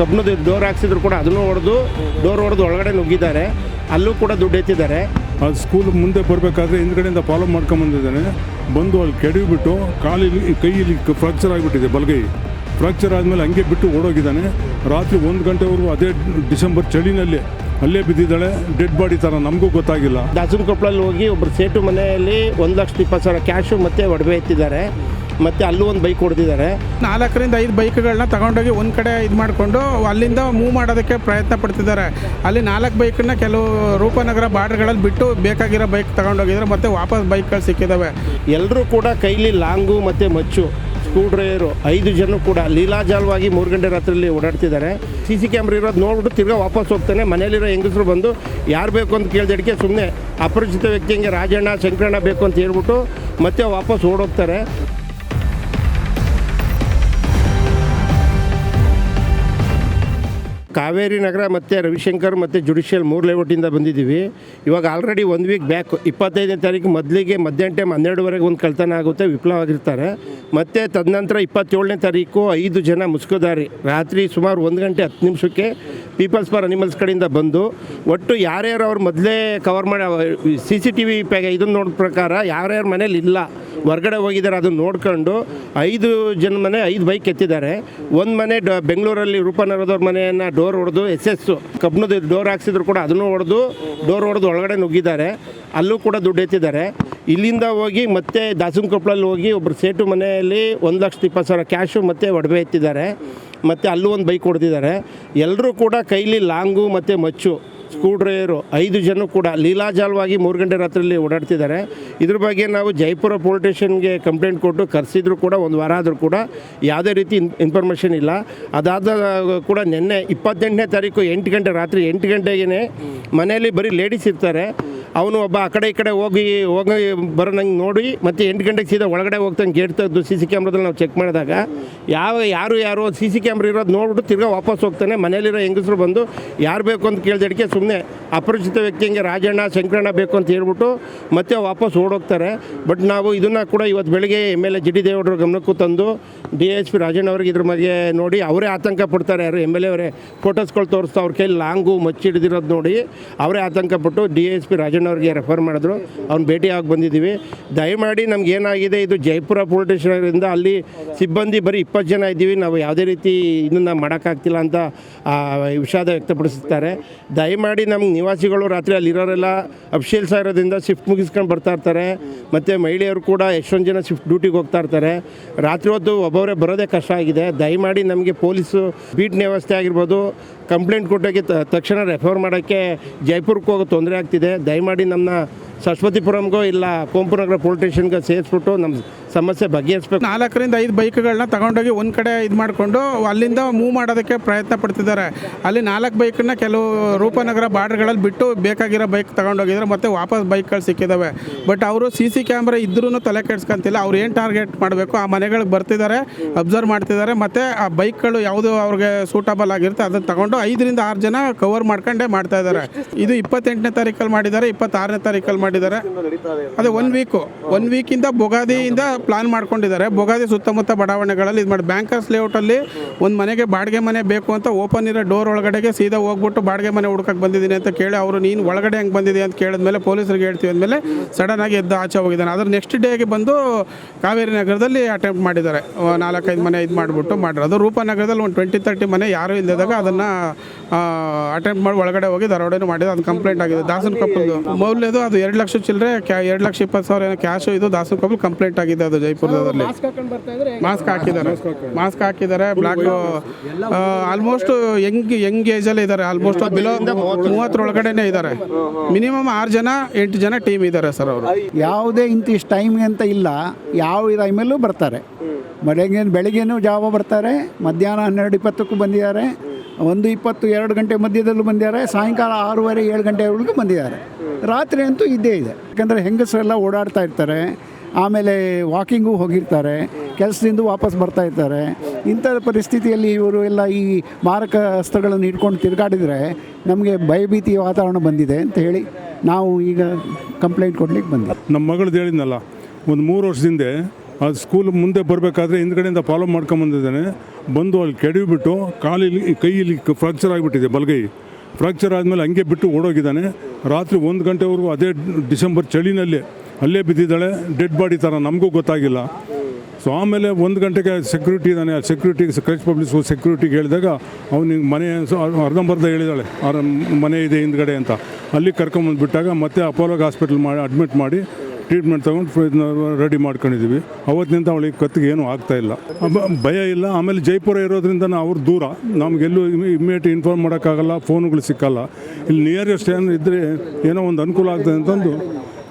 ಕಬ್ಬಣದ ಡೋರ್ ಹಾಕ್ಸಿದ್ರು ಕೂಡ ಅದನ್ನು ಹೊಡೆದು ಡೋರ್ ಹೊಡೆದು ಒಳಗಡೆ ನುಗ್ಗಿದ್ದಾರೆ. ಅಲ್ಲೂ ಕೂಡ ದುಡ್ಡು ಎತ್ತಿದ್ದಾರೆ. ಅದು ಸ್ಕೂಲ್ ಮುಂದೆ ಬರಬೇಕಾದ್ರೆ ಹಿಂದ್ಗಡೆಯಿಂದ ಫಾಲೋ ಮಾಡ್ಕೊಂಬಂದಿದ್ದಾನೆ ಬಂದು ಅಲ್ಲಿ ಕೆಡವಿಬಿಟ್ಟು ಕಾಲಿಲಿ ಕೈಯಲ್ಲಿ ಫ್ರಾಕ್ಚರ್ ಆಗಿಬಿಟ್ಟಿದೆ ಬಲಗೈ. ಫ್ರಾಕ್ಚರ್ ಆದಮೇಲೆ ಹಂಗೆ ಬಿಟ್ಟು ಓಡೋಗಿದ್ದಾನೆ. ರಾತ್ರಿ ಒಂದು ಗಂಟೆವರೆಗೂ ಅದೇ ಡಿಸೆಂಬರ್ ಚಳಿನಲ್ಲಿ ಅಲ್ಲೇ ಬಿದ್ದಿದ್ದಾಳೆ. ಡೆಡ್ ಬಾಡಿ ಥರ ನಮಗೂ ಗೊತ್ತಾಗಿಲ್ಲ. ದಾಸನ ಕೊಪ್ಪಳಲ್ಲಿ ಹೋಗಿ ಒಬ್ಬರು ಸೇಟು ಮನೆಯಲ್ಲಿ ಒಂದು ಲಕ್ಷದ ಇಪ್ಪತ್ತು ಸಾವಿರ ಕ್ಯಾಶು ಮತ್ತು ಒಡವೆ ಎತ್ತಿದ್ದಾರೆ. ಮತ್ತು ಅಲ್ಲೂ ಒಂದು ಬೈಕ್ ಹೊಡೆದಿದ್ದಾರೆ. ನಾಲ್ಕರಿಂದ ಐದು ಬೈಕ್ಗಳನ್ನ ತಗೊಂಡೋಗಿ ಒಂದು ಕಡೆ ಇದು ಮಾಡಿಕೊಂಡು ಅಲ್ಲಿಂದ ಮೂವ್ ಮಾಡೋದಕ್ಕೆ ಪ್ರಯತ್ನ ಪಡ್ತಿದ್ದಾರೆ. ಅಲ್ಲಿ ನಾಲ್ಕು ಬೈಕನ್ನ ಕೆಲವು ರೂಪನಗರ ಬಾರ್ಡರ್ಗಳಲ್ಲಿ ಬಿಟ್ಟು ಬೇಕಾಗಿರೋ ಬೈಕ್ ತಗೊಂಡೋಗಿದ್ದಾರೆ ಮತ್ತೆ ವಾಪಸ್ ಬೈಕ್ಗಳು ಸಿಕ್ಕಿದ್ದಾವೆ ಎಲ್ಲರೂ ಕೂಡ ಕೈಲಿ ಲಾಂಗು ಮತ್ತು ಮಚ್ಚು ಸ್ಕ್ರೂ ಡ್ರೈವರು ಐದು ಜನ ಕೂಡ ಲೀಲಾಜಾಲವಾಗಿ ಮೂರು ಗಂಟೆ ರಾತ್ರಿಯಲ್ಲಿ ಓಡಾಡ್ತಿದ್ದಾರೆ. ಸಿ ಸಿ ಕ್ಯಾಮ್ರಾ ಇರೋದು ನೋಡ್ಬಿಟ್ಟು ತಿರ್ಗಾ ವಾಪಸ್ ಹೋಗ್ತಾನೆ. ಮನೇಲಿರೋ ಹೆಂಗಸರು ಬಂದು ಯಾರು ಬೇಕು ಅಂತ ಕೇಳಿದಡಿಕೆ ಸುಮ್ಮನೆ ಅಪರಿಚಿತ ವ್ಯಕ್ತಿ ಹಿಂಗೆ ರಾಜಣ್ಣ ಶಂಕರಣ್ಣ ಬೇಕು ಅಂತ ಹೇಳ್ಬಿಟ್ಟು ಮತ್ತೆ ವಾಪಸ್ ಓಡೋಗ್ತಾರೆ. ಕಾವೇರಿ ನಗರ ಮತ್ತು ರವಿಶಂಕರ್ ಮತ್ತು ಜುಡಿಷಿಯಲ್ ಮೂರು ಲೇಔಟಿಂದ ಬಂದಿದ್ದೀವಿ. ಇವಾಗ ಆಲ್ರೆಡಿ ಒಂದು ವೀಕ್ ಬ್ಯಾಕ್ ಇಪ್ಪತ್ತೈದನೇ ತಾರೀಕು ಮೊದಲಿಗೆ ಮಧ್ಯಾಹ್ನ ಟೈಮ್ ಹನ್ನೆರಡುವರೆಗೆ ಒಂದು ಕಳ್ತನ ಆಗುತ್ತೆ, ವಿಫಲವಾಗಿರ್ತಾರೆ. ಮತ್ತು ತದನಂತರ ಇಪ್ಪತ್ತೇಳನೇ ತಾರೀಕು ಐದು ಜನ ಮುಸ್ಕೋದಾರಿ. ರಾತ್ರಿ ಸುಮಾರು ಒಂದು ಗಂಟೆ ಹತ್ತು ನಿಮಿಷಕ್ಕೆ ಪೀಪಲ್ಸ್ ಫಾರ್ ಅನಿಮಲ್ಸ್ ಕಡೆಯಿಂದ ಬಂದು, ಒಟ್ಟು ಯಾರ್ಯಾರು ಅವ್ರು ಮೊದಲೇ ಕವರ್ ಮಾಡಿ ಸಿ ಸಿ ಟಿ ವಿ ಇದನ್ನು ನೋಡಿದ ಪ್ರಕಾರ ಯಾರ್ಯಾರ ಮನೇಲಿ ಇಲ್ಲ ಹೊರ್ಗಡೆ ಹೋಗಿದ್ದಾರೆ, ಅದನ್ನು ನೋಡ್ಕೊಂಡು ಐದು ಜನ ಮನೆ, ಐದು ಬೈಕ್ ಎತ್ತಿದ್ದಾರೆ. ಒಂದು ಮನೆ ಡ ಬೆಂಗಳೂರಲ್ಲಿ ರೂಪನಗರದವ್ರ ಮನೆಯನ್ನು ಡೋರ್ ಹೊಡೆದು ಎಸ್ ಎಸ್ ಕಬ್ಬಣದ ಡೋರ್ ಹಾಕ್ಸಿದ್ರು ಕೂಡ ಅದನ್ನು ಹೊಡೆದು ಡೋರ್ ಹೊಡೆದು ಒಳಗಡೆ ನುಗ್ಗಿದ್ದಾರೆ. ಅಲ್ಲೂ ಕೂಡ ದುಡ್ಡು ಎತ್ತಿದ್ದಾರೆ. ಇಲ್ಲಿಂದ ಹೋಗಿ ಮತ್ತೆ ದಾಸನ ಕೊಪ್ಪಳಲ್ಲಿ ಹೋಗಿ ಒಬ್ಬರು ಸೇಟು ಮನೆಯಲ್ಲಿ ಒಂದು ಲಕ್ಷದ ಇಪ್ಪತ್ತು ಸಾವಿರ ಕ್ಯಾಶು ಮತ್ತು ಒಡವೆ ಎತ್ತಿದ್ದಾರೆ. ಮತ್ತು ಅಲ್ಲೂ ಒಂದು ಬೈಕ್ ಹೊಡೆದಿದ್ದಾರೆ. ಎಲ್ಲರೂ ಕೂಡ ಕೈಲಿ ಲಾಂಗು ಮತ್ತು ಮಚ್ಚು. ಸ್ಕ್ರೂ ಡ್ರೈವರು ಐದು ಜನ ಕೂಡ ಲೀಲಾಜಾಲವಾಗಿ ಮೂರು ಗಂಟೆ ರಾತ್ರಿಯಲ್ಲಿ ಓಡಾಡ್ತಿದ್ದಾರೆ. ಇದ್ರ ಬಗ್ಗೆ ನಾವು ಜೈಪುರ ಪೊಲೀಸ್ ಸ್ಟೇಷನ್ಗೆ ಕಂಪ್ಲೇಂಟ್ ಕೊಟ್ಟು ಕರೆಸಿದ್ರು ಕೂಡ, ಒಂದು ವಾರ ಆದರೂ ಕೂಡ ಯಾವುದೇ ರೀತಿ ಇನ್, ಇನ್ಫಾರ್ಮೇಷನ್ ಇಲ್ಲ. ಅದಾದ ಕೂಡ ನಿನ್ನೆ ಇಪ್ಪತ್ತೆಂಟನೇ ತಾರೀಕು ಎಂಟು ಗಂಟೆ ರಾತ್ರಿ ಎಂಟು ಗಂಟೆಗೇ ಮನೆಯಲ್ಲಿ ಬರೀ ಲೇಡೀಸ್ ಇರ್ತಾರೆ. ಅವನು ಒಬ್ಬ ಆ ಕಡೆ ಈ ಕಡೆ ಹೋಗಿ ಹೋಗಿ ಬರೋ ನಂಗೆ ನೋಡಿ ಮತ್ತು ಎಂಟು ಗಂಟೆಗೆ ಸೀದಾ ಒಳಗಡೆ ಹೋಗ್ತಂಗೆ ಗೇಟ್ ತೆಗೆದು ಸಿ ಸಿ ಕ್ಯಾಮ್ರಾದಲ್ಲಿ ನಾವು ಚೆಕ್ ಮಾಡಿದಾಗ ಯಾವ, ಯಾರು ಯಾರು ಸಿ ಸಿ ಕ್ಯಾಮ್ರಾ ಇರೋದು ನೋಡ್ಬಿಟ್ಟು ತಿರ್ಗಾ ವಾಪಸ್ ಹೋಗ್ತಾನೆ. ಮನೇಲಿರೋ ಹೆಂಗಸರು ಬಂದು ಯಾರು ಬೇಕು ಅಂತ ಕೇಳಿದಡಿಕೆ ಸುಮ್ಮನೆ ಅಪರಿಚಿತ ವ್ಯಕ್ತಿಗೆ ರಾಜಣ್ಣ, ಶಂಕರಣ್ಣ ಬೇಕು ಅಂತ ಹೇಳ್ಬಿಟ್ಟು ಮತ್ತೆ ವಾಪಸ್ ಓಡೋಗ್ತಾರೆ. ಬಟ್ ನಾವು ಇದನ್ನು ಕೂಡ ಇವತ್ತು ಬೆಳಗ್ಗೆ M L A G D ದೇವೇಗೌಡರ ಗಮನಕ್ಕೂ ತಂದು ಡಿ ಎಚ್ ಪಿ ರಾಜಣ್ಣ ಅವ್ರಿಗೆ ಇದ್ರ ಬಗ್ಗೆ ನೋಡಿ ಅವರೇ ಆತಂಕ ಪಡ್ತಾರೆ. ಯಾರು ಎಂ ಎಲ್ ಎ ಅವರೇ ಫೋಟೋಸ್ಗಳು ತೋರಿಸ್ತಾ ಅವ್ರ ಕೈಲಿ ಲಾಂಗು ಮಚ್ಚಿ ಹಿಡಿದಿರೋದು ನೋಡಿ ಅವರೇ ಆತಂಕ ಪಟ್ಟು ಡಿ ಎಚ್ ಪಿ ರಾಜಣ್ಣ ಅವ್ರಿಗೆ ರೆಫರ್ ಮಾಡಿದ್ರು. ಅವ್ನ ಭೇಟಿಯಾಗಿ ಬಂದಿದ್ದೀವಿ. ದಯಮಾಡಿ ನಮ್ಗೆ ಏನಾಗಿದೆ, ಇದು ಜೈಪುರ ಪೊಲೀಸ್ ಸ್ಟೇಷನಿಂದ ಅಲ್ಲಿ ಸಿಬ್ಬಂದಿ ಬರೀ ಇಪ್ಪತ್ತು ಜನ ಇದ್ದೀವಿ. ನಾವು ಯಾವುದೇ ರೀತಿ ಇದನ್ನು ಮಾಡೋಕ್ಕಾಗ್ತಿಲ್ಲ ಅಂತ ವಿಷಾದ ವ್ಯಕ್ತಪಡಿಸುತ್ತಾರೆ. ದಯಮಾಡಿ ನಮ್ಗೆ ನಿವಾಸಿಗಳು ರಾತ್ರಿ ಅಲ್ಲಿರೋರೆಲ್ಲ ಅಫಿಷಿಯಲ್ಸ್ ಆಗಿರೋದ್ರಿಂದ ಶಿಫ್ಟ್ ಮುಗಿಸ್ಕೊಂಡು ಬರ್ತಾ ಇರ್ತಾರೆ. ಮತ್ತು ಮಹಿಳೆಯರು ಕೂಡ ಎಷ್ಟೊಂದು ಜನ ಶಿಫ್ಟ್ ಡ್ಯೂಟಿಗೆ ಹೋಗ್ತಾ ಇರ್ತಾರೆ. ರಾತ್ರಿ ಹೊತ್ತು ಒಬ್ಬೊಬ್ಬರೇ ಬರೋದೇ ಕಷ್ಟ ಆಗಿದೆ. ದಯಮಾಡಿ ನಮಗೆ ಪೊಲೀಸು ಬೀಟ್ ವ್ಯವಸ್ಥೆ ಆಗಿರ್ಬೋದು. ಕಂಪ್ಲೇಂಟ್ ಕೊಟ್ಟೋಗಿ ತ- ತಕ್ಷಣ ರೆಫರ್ ಮಾಡೋಕ್ಕೆ ಜೈಪುರಕ್ಕೆ ಹೋಗೋ ತೊಂದರೆ ಆಗ್ತಿದೆ. ದಯಮಾಡಿ ನಮ್ಮನ್ನ ಸರಸ್ವತಿಪುರಂಗೋ ಇಲ್ಲ ಕೋಂಪುನಗರ ಪೊಲೀಸ್ ಸ್ಟೇಷನ್ಗೆ ಸೇರಿಸ್ಬಿಟ್ಟು ನಮ್ಮ ಸಮಸ್ಯೆ ಬಗೆಹರಿಸ್ಬೇಕು. ನಾಲ್ಕರಿಂದ ಐದು ಬೈಕ್ಗಳನ್ನ ತಗೊಂಡೋಗಿ ಒಂದು ಕಡೆ ಇದು ಮಾಡಿಕೊಂಡು ಅಲ್ಲಿಂದ ಮೂವ್ ಮಾಡೋದಕ್ಕೆ ಪ್ರಯತ್ನ ಪಡ್ತಿದ್ದಾರೆ. ಅಲ್ಲಿ ನಾಲ್ಕು ಬೈಕನ್ನ ಕೆಲವು ರೂಪನಗರ ಬಾರ್ಡರ್ಗಳಲ್ಲಿ ಬಿಟ್ಟು ಬೇಕಾಗಿರೋ ಬೈಕ್ ತಗೊಂಡೋಗಿದ್ರೆ ಮತ್ತೆ ವಾಪಸ್ ಬೈಕ್ಗಳು ಸಿಕ್ಕಿದ್ದಾವೆ ಬಟ್ ಅವರು ಸಿ ಸಿ ಕ್ಯಾಮ್ರಾ ಇದ್ರೂ ತಲೆ ಕೆಡ್ಸ್ಕೊಂತಿಲ್ಲ. ಅವ್ರು ಏನು ಟಾರ್ಗೆಟ್ ಮಾಡಬೇಕು? ಆ ಮನೆಗಳಿಗೆ ಬರ್ತಿದ್ದಾರೆ, ಅಬ್ಸರ್ವ್ ಮಾಡ್ತಿದ್ದಾರೆ ಮತ್ತು ಆ ಬೈಕ್ಗಳು ಯಾವುದು ಅವ್ರಿಗೆ ಸೂಟಬಲ್ ಆಗಿರುತ್ತೆ ಅದನ್ನು ತಗೊಂಡು ಐದರಿಂದ ಆರು ಜನ ಕವರ್ ಮಾಡ್ಕೊಂಡೇ ಮಾಡ್ತಾ ಇದ್ದಾರೆ. ಇದು ಇಪ್ಪತ್ತೆಂಟನೇ ತಾರೀಕಲ್ಲಿ ಮಾಡಿದ್ದಾರೆ, ಇಪ್ಪತ್ತಾರನೇ ತಾರೀಕಲ್ಲಿ ಮಾಡಿದ್ದಾರೆ. ಅದೇ ಒನ್ ವೀಕು ಒನ್ ವೀಕಿಂದ ಬೊಗಾದಿಯಿಂದ ಪ್ಲಾನ್ ಮಾಡ್ಕೊಂಡಿದ್ದಾರೆ. ಬೊಗಾದಿ ಸುತ್ತಮುತ್ತ ಬಡಾವಣೆಗಳಲ್ಲಿ ಇದು ಮಾಡಿ ಬ್ಯಾಂಕರ್ಸ್ ಲೇಔಟಲ್ಲಿ ಒಂದು ಮನೆಗೆ ಬಾಡಿಗೆ ಮನೆ ಬೇಕು ಅಂತ ಓಪನ್ ಇರೋ ಡೋರ್ ಒಳಗಡೆಗೆ ಸೀದಾ ಹೋಗ್ಬಿಟ್ಟು ಬಾಡಿಗೆ ಮನೆ ಹುಡ್ಕಕ್ಕೆ ಬಂದಿದ್ದೀನಿ ಅಂತ ಕೇಳಿ ಅವರು, ನೀನು ಒಳಗಡೆ ಹೆಂಗೆ ಬಂದಿದೆ ಅಂತ ಕೇಳಿದ್ಮೇಲೆ ಪೊಲೀಸರಿಗೆ ಹೇಳ್ತೀವಿ ಅಂದಮೇಲೆ ಸಡನ್ ಆಗಿ ಎದ್ದು ಆಚೆ ಹೋಗಿದ್ದಾನೆ. ಅದ್ರ ನೆಕ್ಸ್ಟ್ ಡೇಗೆ ಬಂದು ಕಾವೇರಿ ನಗರದಲ್ಲಿ ಅಟೆಂಪ್ಟ್ ಮಾಡಿದ್ದಾರೆ. ನಾಲ್ಕೈದು ಮನೆ ಇದು ಮಾಡಿಬಿಟ್ಟು ಮಾಡಿರೋದು ರೂಪನಗರದಲ್ಲಿ ಒಂದು ಟ್ವೆಂಟಿ ತರ್ಟಿ ಮನೆ ಯಾರು ಇಲ್ಲದಾಗ ಅದನ್ನು ಅಟೆಂಪ್ಟ್ ಮಾಡಿ ಒಳಗಡೆ ಹೋಗಿ ದರೋಡೆನೂ ಮಾಡಿದ್ದು ಅದು ಕಂಪ್ಲೇಂಟ್ ಆಗಿದೆ. ದಾಸನ್ ಕಪ್ಪಲ್ದು ಮೌಲ್ಯದು ಅದು ಎರಡು ಲಕ್ಷ ಚಿಲ್ಲರೆ ಕ್ಯಾ ಎರಡು ಲಕ್ಷ ಇಪ್ಪತ್ತು ಸಾವಿರ ಏನೋ ಕ್ಯಾಶು ಇದು ದಾಸನ್ ಕಪ್ಪಲ್ ಕಂಪ್ಲೇಂಟ್ ಆಗಿದೆ ಅದು ಜೈಪುರದಲ್ಲಿ. ಮಾಸ್ಕ್ ಹಾಕಿದ್ದಾರೆ. ಮಾಸ್ಕ್ ಹಾಕಿದ್ದಾರೆ. ಬ್ಲಾಕ್ ಆಲ್ಮೋಸ್ಟ್ ಯಂಗ್ ಯಂಗ್ ಏಜಲ್ಲಿ ಇದ್ದಾರೆ. ಆಲ್ಮೋಸ್ಟ್ ಬಿಲೋ ಮೂವತ್ತರೊಳಗಡೆನೇ ಇದ್ದಾರೆ. ಮಿನಿಮಮ್ ಆರು ಜನ ಎಂಟು ಜನ ಟೀಮ್ ಇದ್ದಾರೆ ಸರ್ ಅವರು. ಯಾವುದೇ ಇಂತಿಷ್ಟು ಟೈಮ್ಗೆ ಅಂತ ಇಲ್ಲ. ಯಾವ ಟೈಮಲ್ಲೂ ಬರ್ತಾರೆ. ಬೆಳಗ್ಗೆ ಬೆಳಗ್ಗೆನೂ ಜಾವ ಬರ್ತಾರೆ. ಮಧ್ಯಾಹ್ನ ಹನ್ನೆರಡು ಇಪ್ಪತ್ತಕ್ಕೂ ಬಂದಿದ್ದಾರೆ. ಒಂದು ಇಪ್ಪತ್ತು ಎರಡು ಗಂಟೆ ಮಧ್ಯದಲ್ಲೂ ಬಂದಿದ್ದಾರೆ, ಸಾಯಂಕಾಲ ಆರೂವರೆ, ಏಳು ಗಂಟೆವರೆಗೂ ಬಂದಿದ್ದಾರೆ. ರಾತ್ರಿ ಅಂತೂ ಇದ್ದೇ ಇದೆ. ಯಾಕಂದರೆ ಹೆಂಗಸರೆಲ್ಲ ಓಡಾಡ್ತಾ ಇರ್ತಾರೆ, ಆಮೇಲೆ ವಾಕಿಂಗು ಹೋಗಿರ್ತಾರೆ, ಕೆಲಸದಿಂದ ವಾಪಸ್ ಬರ್ತಾ ಇರ್ತಾರೆ. ಇಂಥ ಪರಿಸ್ಥಿತಿಯಲ್ಲಿ ಇವರು ಎಲ್ಲ ಈ ಮಾರಕ ಅಸ್ತ್ರಗಳನ್ನು ಇಟ್ಕೊಂಡು ತಿರುಗಾಡಿದರೆ ನಮಗೆ ಭಯಭೀತಿ ವಾತಾವರಣ ಬಂದಿದೆ ಅಂತ ಹೇಳಿ ನಾವು ಈಗ ಕಂಪ್ಲೇಂಟ್ ಕೊಡ್ಲಿಕ್ಕೆ ಬಂದ ನಮ್ಮ ಮಗಳದ್ದು ಹೇಳಿದ್ನಲ್ಲ, ಒಂದು ಮೂರು ವರ್ಷದ ಅದು ಸ್ಕೂಲ್ ಮುಂದೆ ಬರಬೇಕಾದ್ರೆ ಹಿಂದ್ಗಡೆಯಿಂದ ಫಾಲೋ ಮಾಡ್ಕೊಂಬಂದಿದ್ದಾನೆ ಬಂದು ಅಲ್ಲಿ ಕೆಡವಿಬಿಟ್ಟು ಕಾಲಿಲಿ ಕೈಯಲ್ಲಿ ಫ್ರಾಕ್ಚರ್ ಆಗಿಬಿಟ್ಟಿದೆ ಬಲಗೈ. ಫ್ರಾಕ್ಚರ್ ಆದಮೇಲೆ ಹಂಗೆ ಬಿಟ್ಟು ಓಡೋಗಿದ್ದಾನೆ. ರಾತ್ರಿ ಒಂದು ಗಂಟೆವರೆಗೂ ಅದೇ ಡಿಸೆಂಬರ್ ಚಳಿನಲ್ಲಿ ಅಲ್ಲೇ ಬಿದ್ದಿದ್ದಾಳೆ. ಡೆಡ್ ಬಾಡಿ ಥರ ನಮಗೂ ಗೊತ್ತಾಗಿಲ್ಲ. ಸೊ ಆಮೇಲೆ ಒಂದು ಗಂಟೆಗೆ ಸೆಕ್ಯೂರಿಟಿ ಇದ್ದಾನೆ. ಆ ಸೆಕ್ಯೂರಿಟಿ ಕ್ರೆಚ್ ಪಬ್ಲಿಕ್ ಸೆಕ್ಯೂರಿಟಿಗೆ ಹೇಳಿದಾಗ ಅವನಿಗೆ ಮನೆ ಅರ್ಧಂಬರ್ಧ ಹೇಳಿದಾಳೆ. ಅವ್ರ ಮನೆ ಇದೆ ಹಿಂದ್ಗಡೆ ಅಂತ. ಅಲ್ಲಿ ಕರ್ಕೊಂಬಂದ್ಬಿಟ್ಟಾಗ ಮತ್ತೆ ಅಪೋಲೋ ಹಾಸ್ಪಿಟ್ಲ್ ಮಾಡಿ ಅಡ್ಮಿಟ್ ಮಾಡಿ ಟ್ರೀಟ್ಮೆಂಟ್ ತೊಗೊಂಡು ರೆಡಿ ಮಾಡ್ಕೊಂಡಿದ್ದೀವಿ. ಅವತ್ತಿನಿಂದ ಅವಳಿಗೆ ಕತ್ತಿಗೆ ಏನೂ ಇಲ್ಲ. ಭಯ ಇಲ್ಲ. ಆಮೇಲೆ ಜೈಪುರ ಇರೋದ್ರಿಂದ ಅವ್ರು ದೂರ. ನಮಗೆಲ್ಲೂ ಇಮ್ಮಿಡಿಯೇಟ್ ಇನ್ಫಾರ್ಮ್ ಮಾಡೋಕ್ಕಾಗಲ್ಲ ಫೋನುಗಳು ಸಿಕ್ಕಲ್ಲ. ಇಲ್ಲಿ ನಿಯರೆಸ್ಟ್ ಏನು ಇದ್ದರೆ ಏನೋ ಒಂದು ಅನುಕೂಲ ಆಗ್ತದೆ ಅಂತಂದು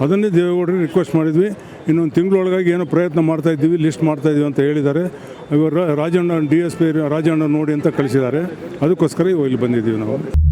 ಅದನ್ನೇ ದೇವೇಗೌಡರಿಗೆ ರಿಕ್ವೆಸ್ಟ್ ಮಾಡಿದ್ವಿ. ಇನ್ನೊಂದು ತಿಂಗಳೊಳಗಾಗಿ ಏನೋ ಪ್ರಯತ್ನ ಮಾಡ್ತಾ ಇದ್ದೀವಿ ಲಿಸ್ಟ್ ಮಾಡ್ತಾ ಇದ್ದೀವಿ ಅಂತ ಹೇಳಿದ್ದಾರೆ. ಇವರು Rajanna, D S P Rajanna ನೋಡಿ ಅಂತ ಕಳಿಸಿದ್ದಾರೆ. ಅದಕ್ಕೋಸ್ಕರ ಇಲ್ಲಿ ಬಂದಿದ್ದೀವಿ ನಾವು.